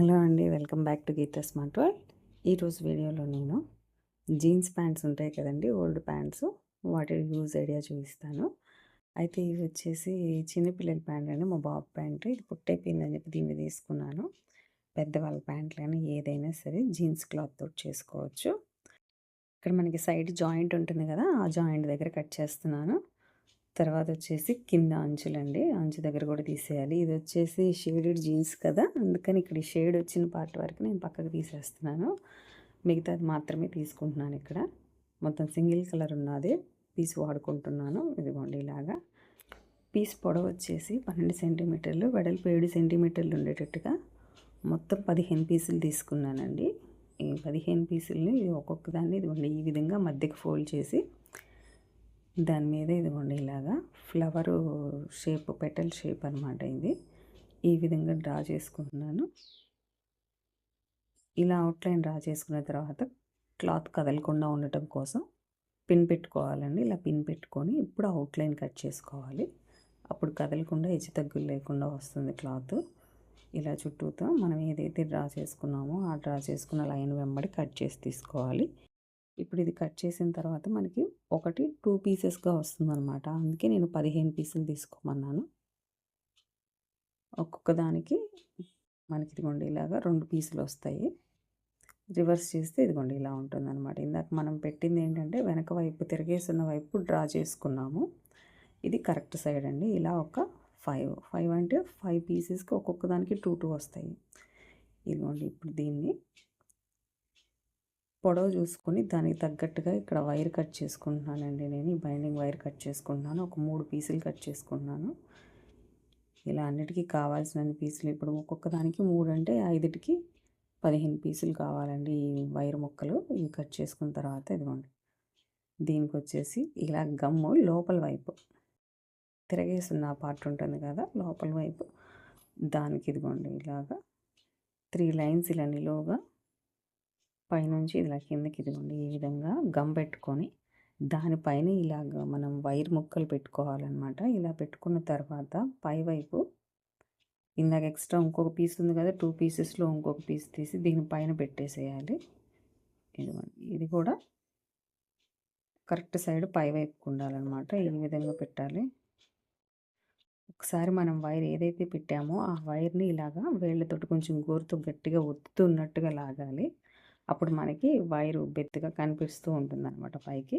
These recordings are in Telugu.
హలో అండి welcome back to Geeta smart world. ఈరోజు వీడియోలో నేను జీన్స్ ప్యాంట్స్ ఉంటాయి కదండి ఓల్డ్ ప్యాంట్స్. వాటి యూజ్ ఐడియా చూపిస్తాను. అయితే ఇవి వచ్చేసి చిన్నపిల్లల ప్యాంట్ అండి మా బాబు ప్యాంట్. ఇది పుట్టైపోయిందని చెప్పి దీన్ని తీసుకున్నాను పెద్దవాళ్ళ ప్యాంట్లు అని ఏదైనా సరే జీన్స్ క్లాత్ తోటి చేసుకోవచ్చు. ఇక్కడ మనకి సైడ్ జాయింట్ ఉంటుంది కదా ఆ జాయింట్ దగ్గర కట్ చేస్తున్నాను. తర్వాత వచ్చేసి కింద అంచులండి అంచు దగ్గర కూడా తీసేయాలి. ఇది వచ్చేసి షేడెడ్ జీన్స్ కదా. అందుకని ఇక్కడ షేడ్ వచ్చిన పార్ట్ వరకు నేను పక్కకు తీసేస్తున్నాను. మిగతాది మాత్రమే తీసుకుంటున్నాను ఇక్కడ. మొత్తం సింగిల్ కలర్ ఉన్నది. పీస్ వాడుకుంటున్నాను. ఇదిగోండి ఇలాగా. పీస్ పొడవు వచ్చేసి పన్నెండు సెంటీమీటర్లు వెడల్పు ఏడు సెంటీమీటర్లు ఉండేటట్టుగా మొత్తం పదిహేను పీసులు తీసుకున్నానండి. ఈ పదిహేను పీసుల్ని ఒక్కొక్క దాన్ని ఇదిగోండి ఈ విధంగా మధ్యకి ఫోల్డ్ చేసి దాని మీద ఇదిగోండి ఇలాగా ఫ్లవరు షేప్ పెటల్ షేప్ అనమాట ఇది. ఈ విధంగా డ్రా చేసుకుంటున్నాను. ఇలా అవుట్లైన్ డ్రా చేసుకున్న తర్వాత క్లాత్ కదలకుండా ఉండటం కోసం పిన్ పెట్టుకోవాలండి. ఇలా పిన్ పెట్టుకొని ఇప్పుడు అవుట్లైన్ కట్ చేసుకోవాలి. అప్పుడు కదలకుండా హెచ్చు తగ్గులు లేకుండా వస్తుంది క్లాత్. ఇలా చుట్టూతో మనం ఏదైతే డ్రా చేసుకున్నామో ఆ డ్రా చేసుకున్న లైన్ వెంబడి కట్ చేసి తీసుకోవాలి. ఇప్పుడు ఇది కట్ చేసిన తర్వాత మనకి ఒకటి టూ పీసెస్గా వస్తుంది అనమాట అందుకే నేను పదిహేను పీసులు తీసుకోమన్నాను. ఒక్కొక్క దానికి మనకి ఇదిగోండి ఇలాగా రెండు పీసులు వస్తాయి. రివర్స్ చేస్తే ఇదిగోండి ఇలా ఉంటుంది అనమాట ఇందాక మనం పెట్టింది ఏంటంటే వెనక వైపు తిరిగేస్తున్న వైపు డ్రా చేసుకున్నాము. ఇది కరెక్ట్ సైడ్ అండి. ఇలా ఒక ఫైవ్ ఫైవ్ అంటే ఫైవ్ పీసెస్కి ఒక్కొక్క దానికి టూ టూ వస్తాయి. ఇదిగోండి ఇప్పుడు దీన్ని పొడవు చూసుకొని దానికి తగ్గట్టుగా ఇక్కడ వైర్ కట్ చేసుకుంటున్నానండి నేను. ఈ బైండింగ్ వైర్ కట్ చేసుకుంటున్నాను. ఒక మూడు పీసులు కట్ చేసుకుంటున్నాను. ఇలా అన్నిటికీ కావాల్సిన పీసులు ఇప్పుడు ఒక్కొక్క దానికి మూడు అంటే ఐదుటికి పదిహేను పీసులు కావాలండి ఈ వైర్ ముక్కలు. ఇవి కట్ చేసుకున్న తర్వాత ఇదిగోండి. దీనికి వచ్చేసి ఇలా గమ్ము లోపల వైపు తిరగేస్తున్న పార్ట్ ఉంటుంది కదా లోపల వైపు దానికి ఇదిగోండి ఇలాగా త్రీ లైన్స్ ఇలా నిలువుగా పైనుంచి ఇలా కిందకి ఇదిగోండి ఈ విధంగా గమ్ పెట్టుకొని దానిపైన ఇలాగ మనం వైర్ ముక్కలు పెట్టుకోవాలన్నమాట. ఇలా పెట్టుకున్న తర్వాత పైవైపు ఇందాక ఎక్స్ట్రా ఇంకొక పీస్ ఉంది కదా టూ పీసెస్లో ఇంకొక పీస్ తీసి దీనిపైన పెట్టేసేయాలి. ఇదిగోండి. ఇది కూడా కరెక్ట్ సైడ్ పైవైపుకు ఉండాలన్నమాట. ఈ విధంగా పెట్టాలి. ఒకసారి మనం వైర్ ఏదైతే పెట్టామో ఆ వైర్ని ఇలాగా వేళ్ళతోటి కొంచెం గోరుతో గట్టిగా ఒత్తుతున్నట్టుగా లాగాలి. అప్పుడు మనకి వైరు బెత్తుగా కనిపిస్తూ ఉంటుంది అనమాట పైకి.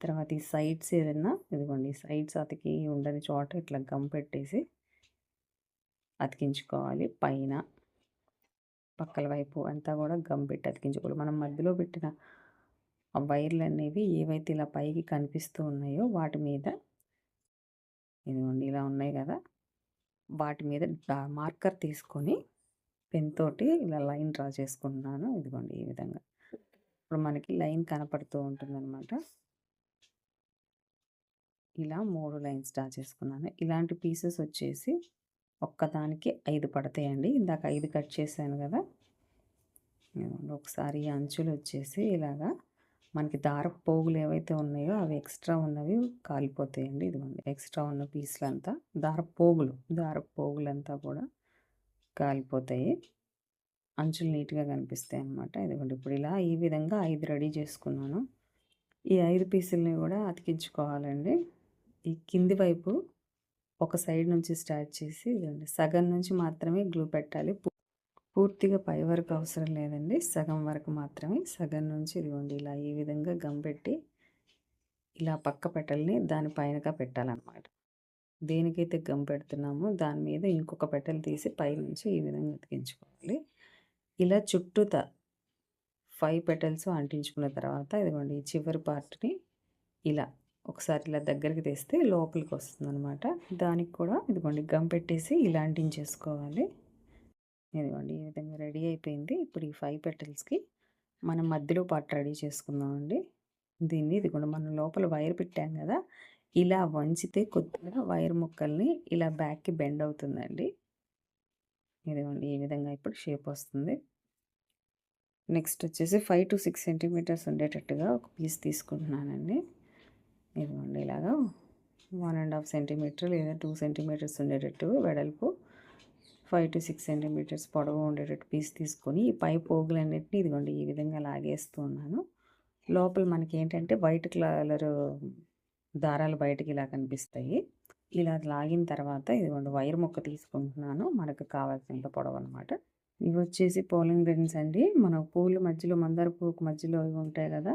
తర్వాత ఈ సైడ్స్ ఏదైనా ఇదిగోండి సైడ్స్ అతికి ఉండని చోట ఇట్లా గమ్ పెట్టేసి అతికించుకోవాలి. పైన పక్కల వైపు అంతా కూడా గమ్ పెట్టి అతికించుకోవాలి. మనం మధ్యలో పెట్టిన ఆ వైర్లు అనేవి ఏవైతే ఇలా పైకి కనిపిస్తూ ఉన్నాయో వాటి మీద ఇదిగోండి ఇలా ఉన్నాయి కదా వాటి మీద మార్కర్ తీసుకొని పెన్ తోటి ఇలా లైన్ డ్రా చేసుకుంటున్నాను. ఇదిగోండి ఈ విధంగా. ఇప్పుడు మనకి లైన్ కనపడుతూ ఉంటుందన్నమాట. ఇలా మూడు లైన్స్ డ్రా చేసుకున్నాను. ఇలాంటి పీసెస్ వచ్చేసి ఒక్కదానికి ఐదు పడతాయండి. ఇందాక ఐదు కట్ చేశాను కదా. ఒకసారి అంచులు వచ్చేసి ఇలాగా మనకి దారపు పోగులు ఏవైతే ఉన్నాయో అవి ఎక్స్ట్రా ఉన్నవి కాలిపోతాయండి. ఇదిగోండి ఎక్స్ట్రా ఉన్న పీసులంతా. దారపు పోగులు దారపు పోగులంతా కూడా కాలిపోతాయి. అంచులు నీట్గా కనిపిస్తాయి అన్నమాట. ఇదిగోండి ఇప్పుడు ఇలా ఈ విధంగా ఐదు రెడీ చేసుకున్నాను. ఈ ఐదు పీసుల్ని కూడా అతికించుకోవాలండి. ఈ కింది వైపు ఒక సైడ్ నుంచి స్టార్ట్ చేసి ఇదండి సగం నుంచి మాత్రమే గ్లూ పెట్టాలి. పూర్తిగా పై వరకు అవసరం లేదండి. సగం వరకు మాత్రమే. సగం నుంచి ఇదిగోండి ఇలా ఈ విధంగా గమ్ పెట్టి ఇలా పక్క పెట్టల్ని దానిపైనగా పెట్టాలన్నమాట. దేనికైతే గమ్ పెడుతున్నామో దాని మీద ఇంకొక పెట్టెలు తీసి పైనుంచి ఈ విధంగా అతికించుకోవాలి ఇలా చుట్టూత ఫైవ్ పెటల్స్ అంటించుకున్న తర్వాత ఇదిగోండి ఈ చివరి పార్ట్ని ఇలా ఒకసారి ఇలా దగ్గరికి తెస్తే లోపలికి వస్తుంది అనమాట దానికి కూడా ఇదిగోండి గమ్ పెట్టేసి ఇలా అంటించేసుకోవాలి. ఇదిగోండి ఈ విధంగా రెడీ అయిపోయింది. ఇప్పుడు ఈ ఫైవ్ పెటల్స్కి మనం మధ్యలో పార్ట్ రెడీ చేసుకుందామండి. దీన్ని ఇదిగోండి మనం లోపల వైర్ పెట్టాం కదా ఇలా వంచితే కొద్దిగా వైర్ ముక్కల్ని ఇలా బ్యాక్కి బెండ్ అవుతుందండి. ఇదిగోండి ఈ విధంగా ఇప్పుడు షేప్ వస్తుంది. నెక్స్ట్ వచ్చేసి ఫైవ్ టు సిక్స్ సెంటీమీటర్స్ ఉండేటట్టుగా ఒక పీస్ తీసుకుంటున్నానండి. ఇదిగోండి ఇలాగా వన్ అండ్ హాఫ్ సెంటీమీటర్ లేదా టూ సెంటీమీటర్స్ ఉండేటట్టు వెడల్పు ఫైవ్ టు సిక్స్ సెంటీమీటర్స్ పొడవు ఉండేటట్టు పీస్ తీసుకొని ఈ పై పోగులన్నిటిని ఇదిగోండి ఈ విధంగా లాగేస్తూ ఉన్నాను. లోపల మనకి ఏంటంటే వైట్ కలర్ దారాలు బయటకి ఇలా కనిపిస్తాయి. ఇలా లాగిన తర్వాత ఇదిగోండి వైర్ మొక్క తీసుకుంటున్నాను. మనకు కావాల్సినంత పొడవు అనమాట ఇవి వచ్చేసి పోలింగ్ రిన్స్ అండి. మన పూల మధ్యలో మందార పువ్వుకు మధ్యలో ఇవి ఉంటాయి కదా.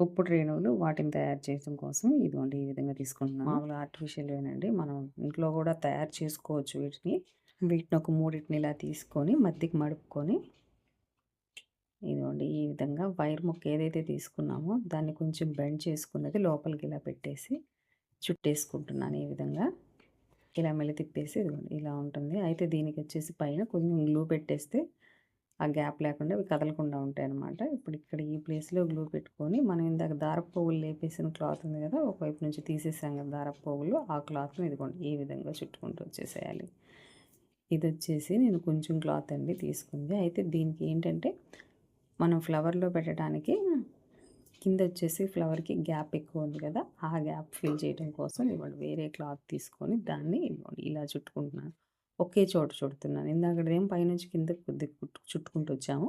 పుప్పుడు రేణువులు వాటిని తయారు చేయడం కోసం ఇదిగోండి ఈ విధంగా తీసుకుంటున్నాను. మామూలు ఆర్టిఫిషియల్ వేనండి. మనం ఇంట్లో కూడా తయారు చేసుకోవచ్చు వీటిని. వీటిని ఒక మూడింటిని ఇలా తీసుకొని మధ్యకి మడుపుకొని ఇదిగోండి ఈ విధంగా వైర్ ముక్క ఏదైతే తీసుకున్నామో దాన్ని కొంచెం బెండ్ చేసుకున్నది లోపలికి ఇలా పెట్టేసి చుట్టేసుకుంటున్నాను ఈ విధంగా. ఇలా మెల్లి తిప్పేసి ఇదిగోండి ఇలా ఉంటుంది. అయితే దీనికి వచ్చేసి పైన కొంచెం గ్లూ పెట్టేస్తే ఆ గ్యాప్ లేకుండా అవి కదలకుండా ఉంటాయి అన్నమాట. ఇప్పుడు ఇక్కడ ఈ ప్లేస్లో గ్లూ పెట్టుకొని మనం ఇందాక దారపు పువ్వులు లేపేసిన క్లాత్ ఉంది కదా ఒకవైపు నుంచి తీసేసాం కదా దారపు పువ్వులు ఆ క్లాత్ని ఇదిగోండి ఈ విధంగా చుట్టుకుంటూ వచ్చేసేయాలి. ఇది వచ్చేసి నేను కొంచెం క్లాత్ అండి తీసుకుంది. అయితే దీనికి ఏంటంటే మనం ఫ్లవర్లో పెట్టడానికి కింద వచ్చేసి ఫ్లవర్కి గ్యాప్ ఎక్కువ ఉంది కదా ఆ గ్యాప్ ఫిల్ చేయడం కోసం ఇవ్వండి వేరే క్లాత్ తీసుకొని దాన్ని ఇవ్వండి ఇలా చుట్టుకుంటున్నాను. ఒకే చోట చుడుతున్నాను. ఇందాకదేం పైనుంచి కింద కొద్ది చుట్టుకుంటూ వచ్చాము.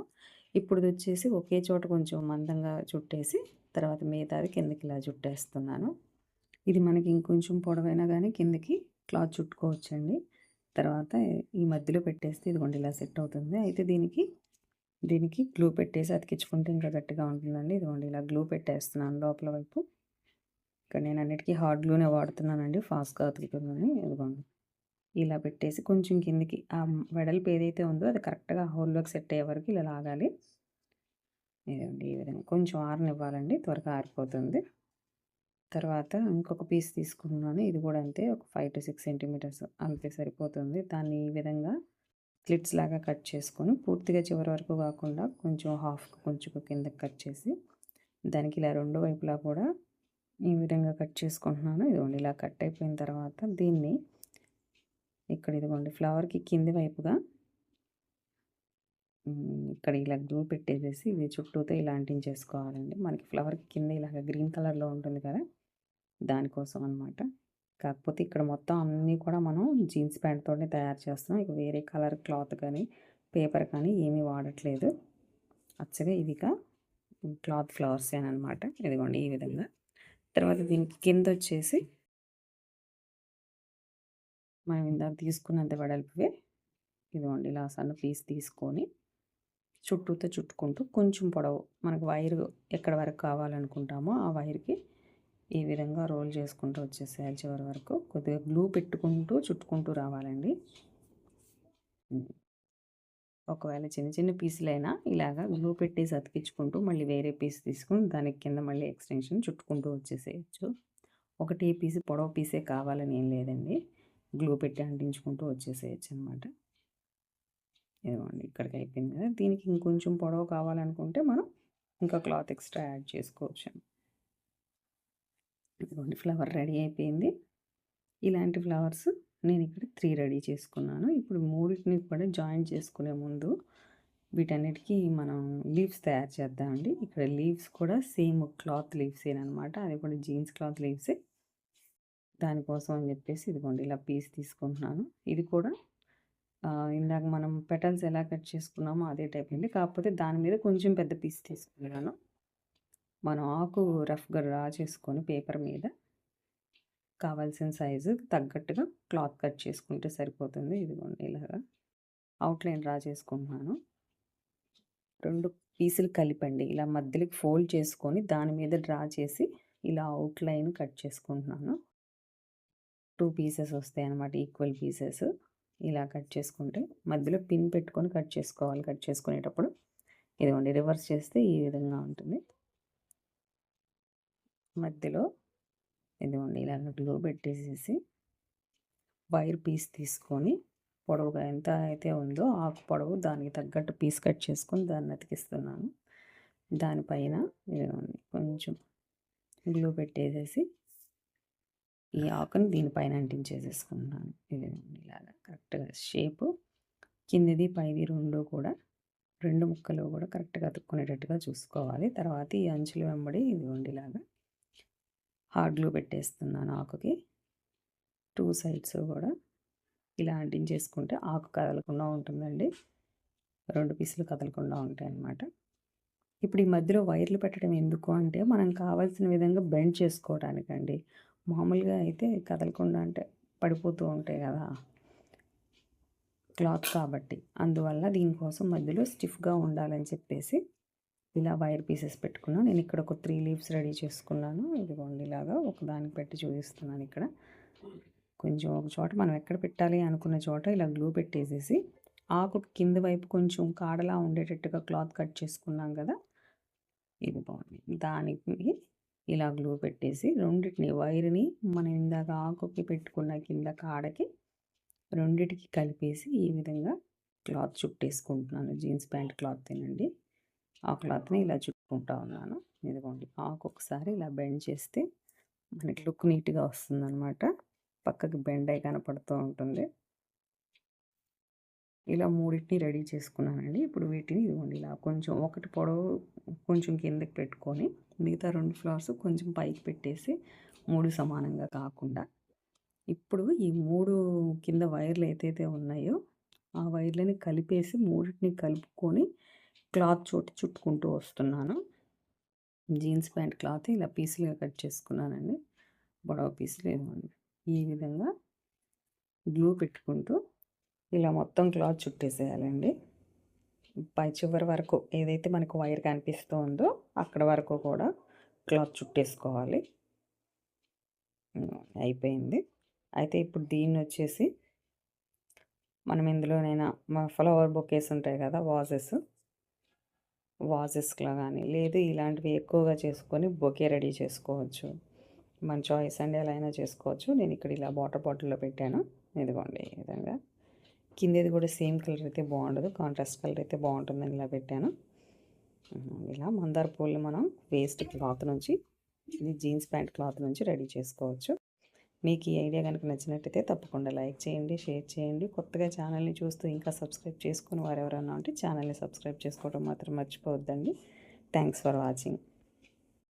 ఇప్పుడు వచ్చేసి ఒకే చోట కొంచెం మందంగా చుట్టేసి తర్వాత మిగతాది కిందకి ఇలా చుట్టేస్తున్నాను. ఇది మనకి ఇంకొంచెం పొడవైనా కానీ కిందకి క్లాత్ చుట్టుకోవచ్చండి. తర్వాత ఈ మధ్యలో పెట్టేస్తే ఇదిగోండి ఇలా సెట్ అవుతుంది. అయితే దీనికి దీనికి గ్లూ పెట్టేసి అతికించుకుంటే ఇంకా గట్టిగా ఉంటుందండి. ఇదిగోండి ఇలా గ్లూ పెట్టేస్తున్నాను లోపల వైపు. ఇక్కడ నేను అన్నిటికీ హార్డ్ గ్లూనే వాడుతున్నానండి ఫాస్ట్గా అతుకుతుందని ఇదిగోండి ఇలా పెట్టేసి కొంచెం కిందికి ఆ వెడల్పు ఏదైతే ఉందో అది కరెక్ట్గా హోల్లోకి సెట్ అయ్యే వరకు ఇలా లాగాలి. ఇదండి ఈ విధంగా కొంచెం ఆరనివ్వాలండి త్వరగా ఆరిపోతుంది. తర్వాత ఇంకొక పీస్ తీసుకున్నాను ఇది కూడా అంతే ఒక ఫైవ్ టు సిక్స్ సెంటీమీటర్స్ అంతే సరిపోతుంది. దాన్ని ఈ విధంగా క్లిప్స్ లాగా కట్ చేసుకొని పూర్తిగా చివరి వరకు కాకుండా కొంచెం హాఫ్ కొంచెం కిందకి కట్ చేసి దానికి ఇలా రెండు వైపులా కూడా ఈ విధంగా కట్ చేసుకుంటున్నాను. ఇదిగోండి ఇలా కట్ అయిపోయిన తర్వాత దీన్ని ఇక్కడ ఇదిగోండి ఫ్లవర్కి కింది వైపుగా ఇక్కడ ఇలా గ్లూ పెట్టేసేసి ఇది చుట్టూతో ఇలా అంటించేసుకోవాలండి. మనకి ఫ్లవర్కి కింద ఇలాగ గ్రీన్ కలర్లో ఉంటుంది కదా దానికోసం అనమాట కాకపోతే ఇక్కడ మొత్తం అన్నీ కూడా మనం జీన్స్ ప్యాంట్తోనే తయారు చేస్తున్నాం. ఇక వేరే కలర్ క్లాత్ కానీ పేపర్ కానీ ఏమీ వాడట్లేదు. అచ్చగా ఇదిగా క్లాత్ ఫ్లవర్స్ అనమాట. ఇదిగోండి ఈ విధంగా. తర్వాత దీనికి కింద వచ్చేసి మనం ఇందాక తీసుకున్నంత వెడల్పువే ఇదిగోండి ఇలా సన్న పీస్ తీసుకొని చుట్టూతో చుట్టుకుంటూ కొంచెం పొడవు మనకు వైర్ ఎక్కడ వరకు కావాలనుకుంటామో ఆ వైర్కి ఈ విధంగా రోల్ చేసుకుంటూ వచ్చేసేయాలి చివరి వరకు. కొద్దిగా గ్లూ పెట్టుకుంటూ చుట్టుకుంటూ రావాలండి. ఒకవేళ చిన్న చిన్న పీసులైనా ఇలాగా గ్లూ పెట్టేసి అతికించుకుంటూ మళ్ళీ వేరే పీస్ తీసుకుని దానికి కింద మళ్ళీ ఎక్స్టెన్షన్ చుట్టుకుంటూ వచ్చేసేయచ్చు. ఒకటి పీస్ పొడవ పీసే కావాలని ఏం లేదండి. గ్లూ పెట్టి అంటించుకుంటూ వచ్చేసేయచ్చు అనమాట ఇదిగోండి ఇక్కడికి అయిపోయింది కదా. దీనికి ఇంకొంచెం పొడవు కావాలనుకుంటే మనం ఇంకా క్లాత్ ఎక్స్ట్రా యాడ్ చేసుకోవచ్చు. ఇదిగోండి ఫ్లవర్ రెడీ అయిపోయింది. ఇలాంటి ఫ్లవర్స్ నేను ఇక్కడ త్రీ రెడీ చేసుకున్నాను. ఇప్పుడు మూడింటిని కూడా జాయిన్ చేసుకునే ముందు వీటన్నిటికీ మనం లీవ్స్ తయారు చేద్దామండి ఇక్కడ లీవ్స్ కూడా సేమ్ క్లాత్ లీవ్స్ అనమాట అది కూడా జీన్స్ క్లాత్ లీవ్సే. దానికోసం అని చెప్పేసి ఇదిగోండి ఇలా పీస్ తీసుకుంటున్నాను. ఇది కూడా ఇందాక మనం పెటల్స్ ఎలా కట్ చేసుకున్నామో అదే టైప్ అండి. కాకపోతే దాని మీద కొంచెం పెద్ద పీస్ తీసుకున్నాను. మనం ఆకు రఫ్గా డ్రా చేసుకొని పేపర్ మీద కావాల్సిన సైజు తగ్గట్టుగా క్లాత్ కట్ చేసుకుంటే సరిపోతుంది. ఇదిగోండి ఇలాగా అవుట్లైన్ డ్రా చేసుకుంటున్నాను రెండు పీసులు కలిపండి. ఇలా మధ్యలోకి ఫోల్డ్ చేసుకొని దాని మీద డ్రా చేసి ఇలా అవుట్లైన్ కట్ చేసుకుంటున్నాను. టూ పీసెస్ వస్తాయి అన్నమాట ఈక్వల్ పీసెస్. ఇలా కట్ చేసుకుంటే మధ్యలో పిన్ పెట్టుకొని కట్ చేసుకోవాలి. కట్ చేసుకునేటప్పుడు ఇదిగోండి రివర్స్ చేస్తే ఈ విధంగా ఉంటుంది. మధ్యలో ఇదిగోండి ఇలా గ్లో పెట్టేసేసి వైర్ పీస్ తీసుకొని పొడవుగా ఎంత అయితే ఉందో ఆకు పొడవు దానికి తగ్గట్టు పీస్ కట్ చేసుకొని దాన్ని అతికిస్తున్నాను. దానిపైన ఇదిగోండి కొంచెం గ్లూ పెట్టేసేసి ఈ ఆకుని దీనిపైన అంటించేసేసుకుంటున్నాను. ఇది ఇలాగా కరెక్ట్గా షేపు కిందిది పైది రెండు కూడా రెండు ముక్కలు కూడా కరెక్ట్గా అతుక్కునేటట్టుగా చూసుకోవాలి. తర్వాత ఈ అంచులు వెంబడి ఇది ఇలాగా హార్డ్ గ్లూ పెట్టేస్తున్నాను ఆకుకి టూ సైడ్స్ కూడా ఇలా అంటించేసుకుంటే ఆకు కదలకుండా ఉంటుందండి. రెండు పీసులు కదలకుండా ఉంటాయి అన్నమాట ఇప్పుడు ఈ మధ్యలో వైర్లు పెట్టడం ఎందుకు అంటే మనం కావాల్సిన విధంగా బెండ్ చేసుకోవడానికండి మామూలుగా అయితే కదలకుండా అంటే పడిపోతూ ఉంటాయి కదా. క్లాత్ కాబట్టి. అందువల్ల దీనికోసం మధ్యలో స్టిఫ్గా ఉండాలని చెప్పేసి ఇలా వైర్ పీసెస్ పెట్టుకున్నాను. నేను ఇక్కడ ఒక త్రీ లీవ్స్ రెడీ చేసుకున్నాను. ఇదిగోండి ఇలాగా ఒకదానికి పెట్టి చూపిస్తున్నాను ఇక్కడ. కొంచెం ఒక చోట మనం ఎక్కడ పెట్టాలి అనుకున్న చోట ఇలా గ్లూ పెట్టేసేసి ఆకు కింద వైపు కొంచెం కాడలా ఉండేటట్టుగా క్లాత్ కట్ చేసుకున్నాం కదా. ఇది బాగుంది దానికి ఇలా గ్లూ పెట్టేసి రెండింటిని వైర్ని మనం ఇందాక ఆకుకి పెట్టుకున్న కింద కాడకి రెండిటికి కలిపేసి ఈ విధంగా క్లాత్ చుట్టేసుకుంటున్నాను. జీన్స్ ప్యాంట్ క్లాత్ తినండి ఆ క్లాత్ని ఇలా చుట్టుకుంటా ఉన్నాను. ఇదిగోండి. ఆకు ఒకసారి ఇలా బెండ్ చేస్తే మనకి లుక్ నీట్గా వస్తుందన్నమాట. పక్కకి బెండ్ అయి కనపడుతూ ఉంటుంది. ఇలా మూడింటిని రెడీ చేసుకున్నానండి. ఇప్పుడు వీటిని ఇదిగోండి ఇలా కొంచెం ఒకటి పొడవు కొంచెం కిందకి పెట్టుకొని మిగతా రెండు ఫ్లవర్స్ కొంచెం పైకి పెట్టేసి మూడు సమానంగా కాకుండా ఇప్పుడు ఈ మూడు కింద వైర్లు ఏదైతే ఉన్నాయో ఆ వైర్లని కలిపేసి మూడింటిని కలుపుకొని క్లాత్ చోటు చుట్టుకుంటూ వస్తున్నాను. జీన్స్ ప్యాంట్ క్లాత్ ఇలా పీసులుగా కట్ చేసుకున్నానండి. పొడవ పీసులు ఇవ్వండి ఈ విధంగా గ్లూ పెట్టుకుంటూ ఇలా మొత్తం క్లాత్ చుట్టేసేయాలండి. పై చివరి వరకు ఏదైతే మనకు వైర్ కనిపిస్తూ ఉందో అక్కడ వరకు కూడా క్లాత్ చుట్టేసుకోవాలి. అయిపోయింది. అయితే ఇప్పుడు దీన్ని వచ్చేసి మనం ఇందులోనైనా మా ఫ్లవర్ బొకేస్ ఉంటాయి కదా వాజెస్. వాజెస్లో కానీ లేదు ఇలాంటివి ఎక్కువగా చేసుకొని బొకే రెడీ చేసుకోవచ్చు. మన చాయిస్ అండి ఎలా అయినా చేసుకోవచ్చు. నేను ఇక్కడ ఇలా వాటర్ బాటిల్లో పెట్టాను. ఇదిగోండి ఈ విధంగా. కిందది కూడా సేమ్ కలర్ అయితే బాగుండదు. కాంట్రాస్ట్ కలర్ అయితే బాగుంటుందని ఇలా పెట్టాను. ఇలా మందార పూలు మనం వేస్ట్ క్లాత్ నుంచి ఇది జీన్స్ ప్యాంట్ క్లాత్ నుంచి రెడీ చేసుకోవచ్చు. మీకు ఈ ఐడియా కనుక నచ్చినట్టయితే తప్పకుండా లైక్ చేయండి షేర్ చేయండి. కొత్తగా ఛానల్ని చూస్తూ ఇంకా సబ్స్క్రైబ్ చేసుకుని వారు ఎవరైనా ఉంటే ఛానల్ని సబ్స్క్రైబ్ చేసుకోవడం మాత్రం మర్చిపోవద్దండి. Thanks for watching.